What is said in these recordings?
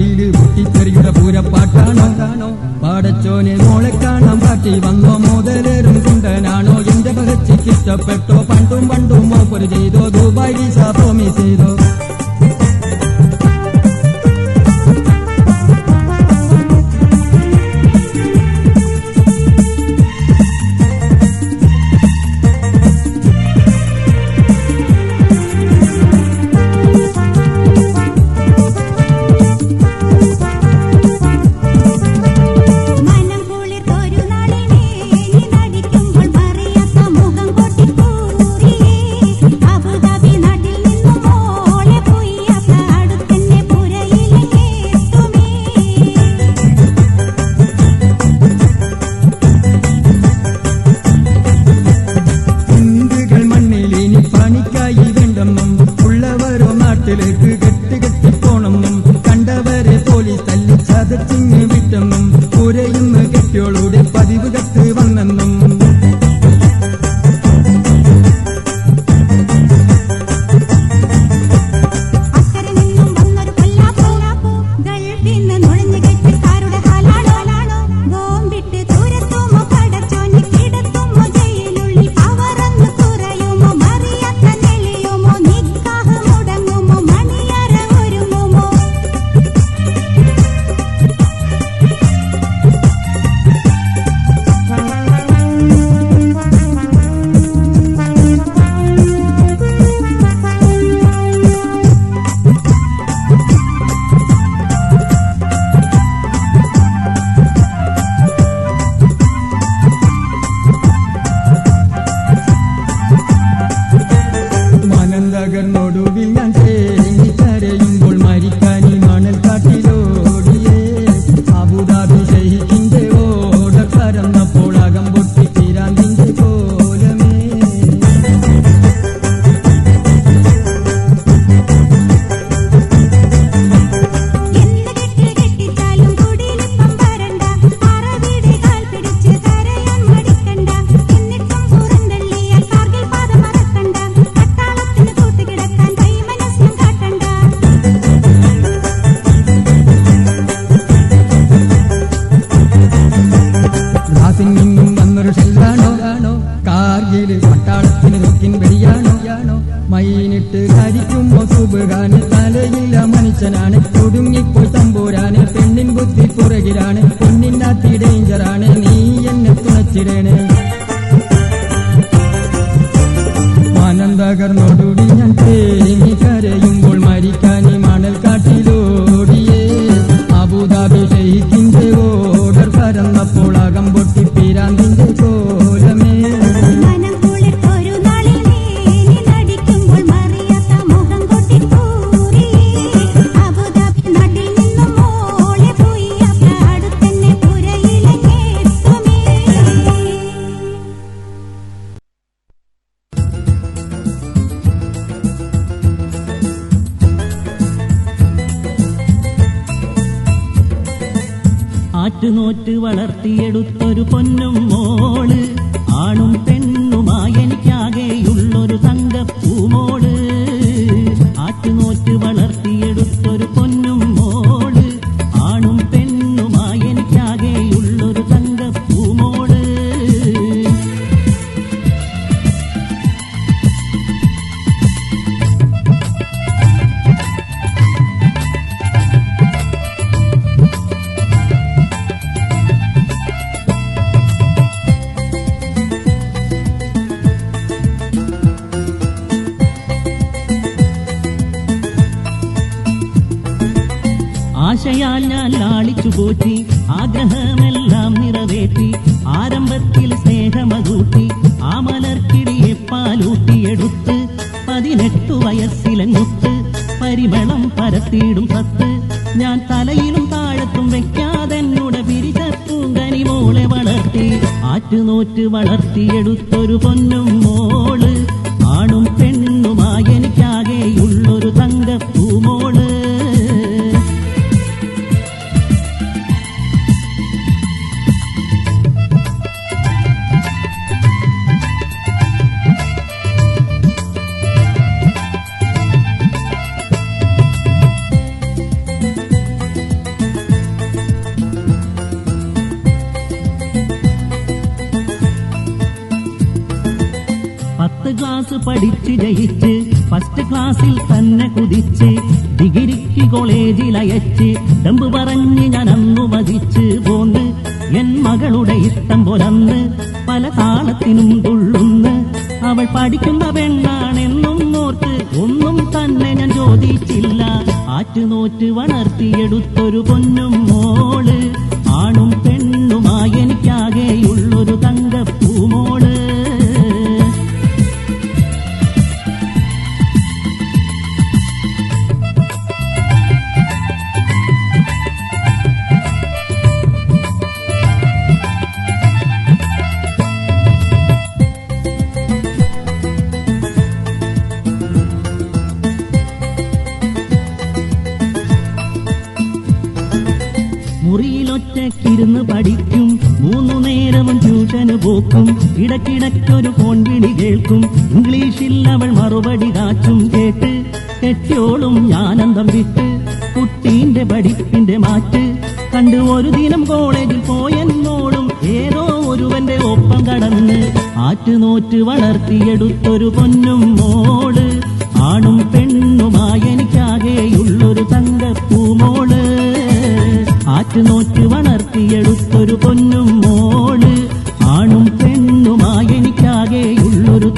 നാട്ടിൽ പൊട്ടിത്തെറിയുടെ പൂരപ്പാട്ടാണോ? പാടച്ചോനെ മോളെ കാണാൻ പാട്ടി വന്നോ മോതലേറും കുണ്ടനാണോ? എന്റെ പകച്ചിക്ക് ഇഷ്ടപ്പെട്ടോ? പണ്ടും പണ്ടും ഓഫർ ചെയ്തോ? ദുബായി വിസ ഫോമി ചെയ്തോ? പ്രണയിക്കിന്റെ ഓർഡർ പരന്നപ്പോൾ അകം പൊട്ടി പിരാന്തിന്റെ കോ ആശയാൽ ഞാൻ ലാളിച്ചു പോറ്റി ആഗ്രഹമെല്ലാം നിറവേറ്റി ആരംഭത്തിൽ സ്നേഹമകൂട്ടി ആ മലർക്കിടിയെ പാലൂട്ടിയെടുത്ത് പതിനെട്ടു വയസ്സിലങ്ങുത്ത് പരിമളം പരത്തിയിടും സത്ത്. ഞാൻ തലയിലും താഴത്തും വെക്കാതെന്നുടെ പിരിച്ച പൂങ്കനി മോളെ വളർത്തി ആറ്റുനോറ്റ് വളർത്തിയെടുത്തൊരു പൊന്നും മോൾ. പഠിച്ച് ജയിച്ച് ഫസ്റ്റ് ക്ലാസ്സിൽ തന്നെ കുതിച്ച് ഡിഗ്രിക്ക് കോളേജിൽ അയച്ച് ഡമ്പ് പറഞ്ഞ് ഞാൻ അന്നു വധിച്ച് പോന്ന് എൻ മകളുടെ ഇഷ്ടം പോലന്ന് പല താളത്തിനും തുള്ളുന്ന് അവൾ പഠിക്കുന്ന പെണ്ണാണെന്നും ഓർത്ത് ഒന്നും തന്നെ ഞാൻ ചോദിച്ചില്ല ആറ്റുനോറ്റ് വളർത്തിയെടുത്തൊരു പൊന്നും മോൾ മുറിയിലൊറ്റക്കിരുന്ന് പഠിക്കും. മൂന്നു നേരം ട്യൂഷന് പോക്കും. ഇടക്കിടയ്ക്കൊരു ഫോൺ വിളി കേൾക്കും. ഇംഗ്ലീഷിൽ അവൾ മറുപടി കാച്ചും. കേട്ട് കെട്ടിയോളും ഞാനന്തം വിട്ട് കുട്ടീന്റെ പഠിപ്പിന്റെ മാറ്റ്. കണ്ട് ഒരു ദിനം കോളേജിൽ പോയെന്നോളും. ഏതോ ഒരുവന്റെ ഒപ്പം കടന്ന് ആറ്റുനോറ്റ് വളർത്തിയെടുത്തൊരു പൊന്നും മോൾ. ആണും പെണ്ണുമായി എനിക്കാകെയുള്ളൊരു തങ്കപ്പൂമോൾ ആറ്റുനോറ്റ് വളർത്തിയെടുത്തൊരു പൊന്നും മോൾ. ആണും പെണ്ണുമായി എനിക്കാകെയുള്ളൊരു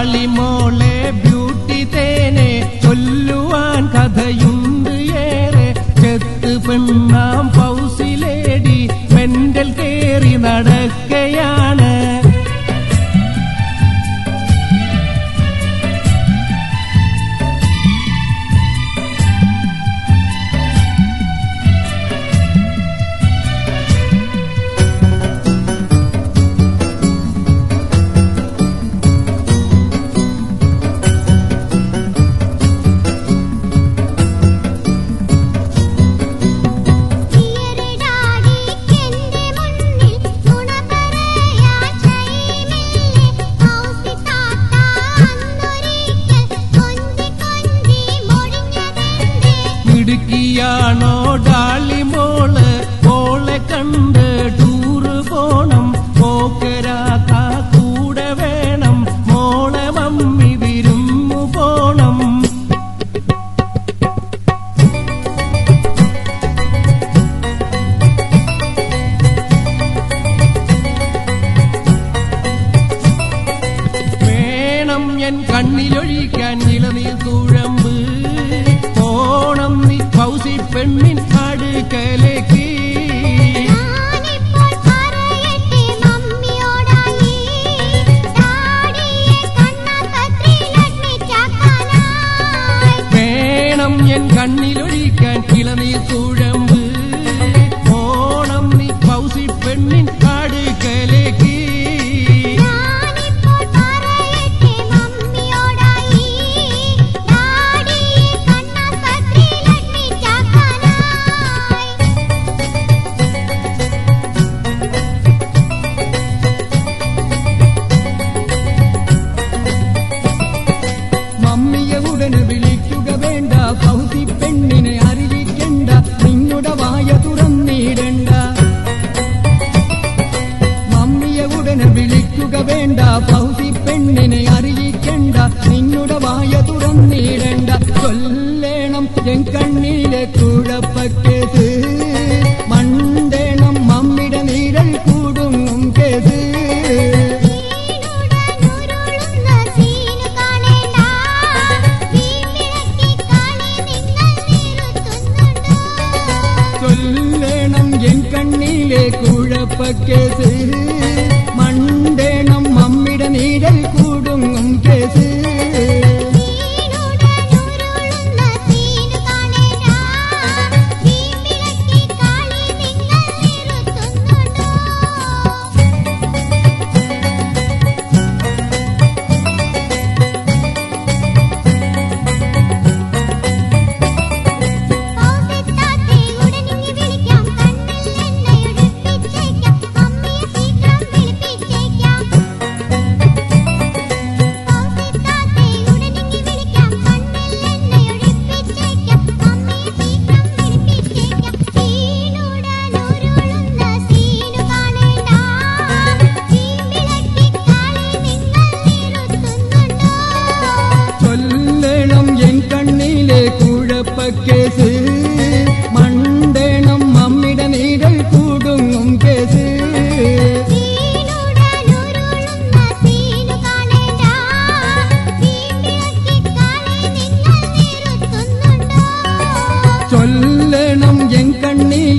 காளிமா കണ്ണിലൊഴി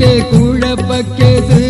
குழப்பக்கேது?